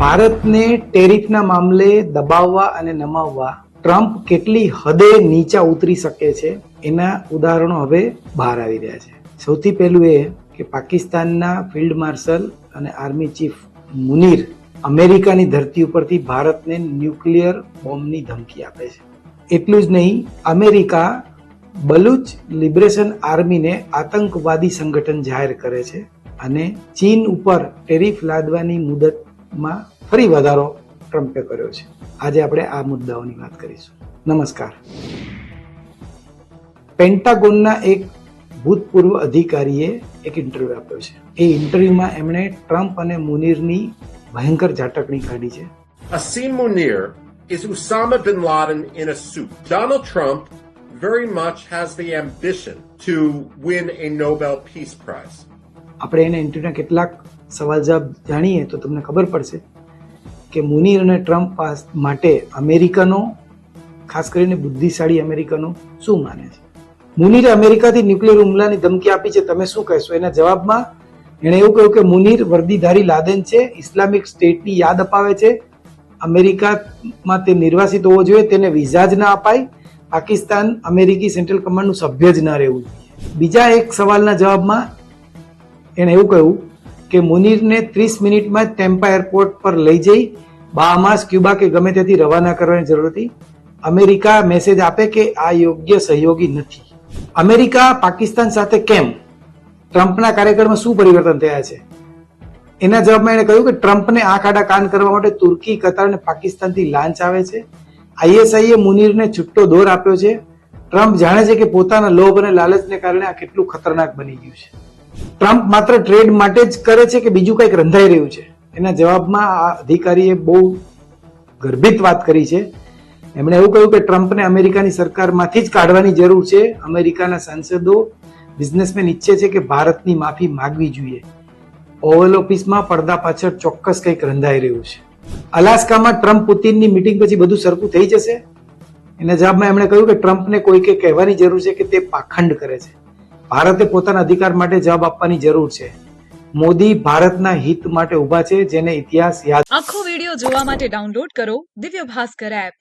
ભારતને ટેરિફના મામલે દબાવવા અને નમાવવા ટ્રમ્પ કેટલી હદે નીચા ઉતરી શકે છે એના ઉદાહરણો હવે બહાર આવી રહ્યા છે. સૌથી પહેલું એ કે પાકિસ્તાનના ફિલ્ડ માર્શલ અને આર્મી ચીફ મુનીર અમેરિકાની ધરતી ઉપરથી ભારતને ન્યુક્લિયર બોમ્બની ધમકી આપે છે. એટલું જ નહીં, અમેરિકા બલુચ લિબરેશન આર્મીને આતંકવાદી સંગઠન જાહેર કરે છે અને ચીન ઉપર ટેરિફ લાદવાની મુદતમાં ફરી વધારો ટ્રમ્પે કર્યો છે. આજે આપણે આ મુદ્દાઓની વાત કરીશું. નમસ્કાર. પેન્ટાગોનના એક ભૂતપૂર્વ અધિકારીએ એક ઇન્ટરવ્યુ આપ્યો છે. એ ઇન્ટરવ્યુમાં એમણે ટ્રમ્પ અને મુનીરની ભયંકર ઝાટકણી કાઢી છે. અસીમ Munir is Osama bin Laden in a suit. Donald Trump very much has the ambition to win a Nobel Peace Prize. આપણે એને ઇન્ટરવ્યુના કેટલાક સવાલ જવાબ જાણીએ તો તમને ખબર પડશે કે મુનીર અને ટ્રમ્પ માટે અમેરિકનો, ખાસ કરીને બુદ્ધિશાળી અમેરિકનો શું માને છે? મુનીરે અમેરિકાથી ન્યુક્લિયર હુમલાની ધમકી આપી છે, તમે શું કહેશો? એના જવાબમાં એણે એવું કહ્યું કે મુનીર વર્દીધારી લાદેન છે, ઇસ્લામિક સ્ટેટની યાદ અપાવે છે, અમેરિકામાં તે નિર્વાસિત હોવો જોઈએ, તેને વિઝા જ ના અપાય, પાકિસ્તાન અમેરિકી સેન્ટ્રલ કમાન્ડનું સભ્ય જ ના રહેવું બીજા એક સવાલના જવાબમાં એણે એવું કહ્યું કે મુનીરને ત્રીસ મિનિટમાં ટેમ્પા એરપોર્ટ પર લઈ જઈ બામાસ ક્યુબા કે ગમે ત્યાંથી રવાના કરવાની જરૂર હતી. અમેરિકા મેસેજ આપે કે આ યોગ્ય સહયોગી નથી. અમેરિકા પાકિસ્તાન સાથે કેમ? ટ્રમ્પના કાર્યક્રમમાં શું પરિવર્તન થયા છે? એના જવાબમાં એણે કહ્યું કે ટ્રમ્પને આંખ આડા કાન કરવા માટે તુર્કી, કતાર અને પાકિસ્તાનથી લાંચ આવે છે. આઈએસઆઈએ મુનીરને છૂટો દોર આપ્યો છે. ટ્રમ્પ જાણે છે કે પોતાના લોભ અને લાલચને કારણે આ કેટલું ખતરનાક બની ગયું છે. ટ્રમ્પ માત્ર ટ્રેડ માટે જ કરે છે કે બીજું કંઈક રંધાઈ રહ્યું છે? એના જવાબમાં આ અધિકારીએ બહુ ગર્ભિત વાત કરી છે. એમણે એવું કહ્યું કે ટ્રમ્પને અમેરિકાની સરકારમાંથી જ કાઢવાની જરૂર છે. અમેરિકાના સાંસદો, બિઝનેસમેન ઈચ્છે છે કે ભારતની માફી માગવી જોઈએ. ઓવલ ઓફિસમાં પડદા પાછળ ચોક્કસ કંઈક રંધાઈ રહ્યું છે. અલાસ્કામાં ટ્રમ્પ પુતિનની મિટિંગ પછી બધું સરખું થઈ જશે? એના જવાબમાં એમણે કહ્યું કે ટ્રમ્પને કોઈકે કહેવાની જરૂર છે કે તે પાખંડ કરે છે. ભારતે પોતાના અધિકાર માટે જવાબ આપવાની જરૂર છે. મોદી ભારતના હિત માટે ઊભા છે, જેને ઇતિહાસ યાદ આખો વિડિયો જોવા માટે ડાઉનલોડ કરો દિવ્ય ભાસ્કર એપ.